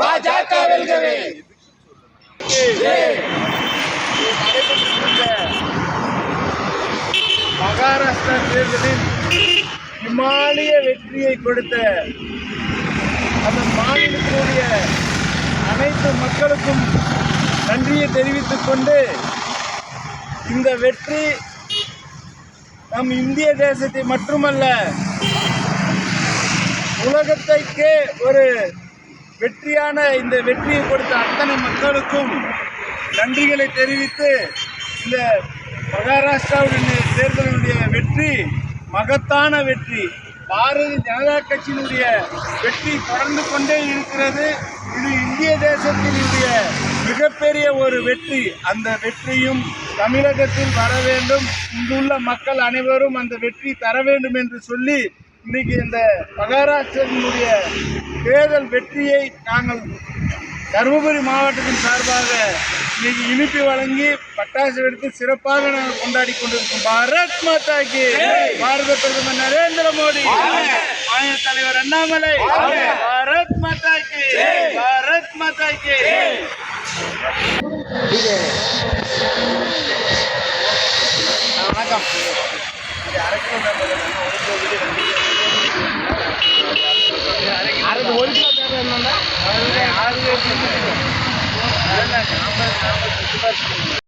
மாதாக்கு மகாராஷ்டிரா தேர்தலில் இமாலய வெற்றியை கொடுத்த அந்த மாநிலத்தினுடைய அனைத்து மக்களுக்கும் நன்றியை தெரிவித்துக் கொண்டு இந்த வெற்றி நம் இந்திய தேசத்தை மட்டுமல்ல உலகத்தைக்கே ஒரு வெற்றியான இந்த வெற்றியை கொடுத்த அத்தனை மக்களுக்கும் நன்றிகளை தெரிவித்து இந்த மகாராஷ்டிராவுடைய தேர்தலினுடைய வெற்றி மகத்தான வெற்றி பாரதிய ஜனதா கட்சியினுடைய வெற்றி தொடர்ந்து கொண்டே இருக்கிறது. இது இந்திய தேசத்தினுடைய மிகப்பெரிய ஒரு வெற்றி. அந்த வெற்றியும் தமிழகத்தில் வர வேண்டும். இங்குள்ள மக்கள் அனைவரும் அந்த வெற்றி தர வேண்டும் என்று சொல்லி இன்னைக்கு இந்த மகாராஷ்டிரத்தினுடைய தேர்தல் வெற்றியை நாங்கள் தருமபுரி மாவட்டத்தின் சார்பாக இன்னைக்கு இனிப்பு வழங்கி பட்டாசு வெடித்து சிறப்பாக நாங்கள் கொண்டாடி கொண்டிருக்கோம் பாரத் மாதா கி பாரத பிரதமர் நரேந்திர மோடி. மாநில தலைவர் அண்ணாமலை. பாரத் மாதா கி பாரத் மாதா கி வணக்கம். இது నాకు ఆపరేషన్ ఆపరేషన్ సిఫార్సు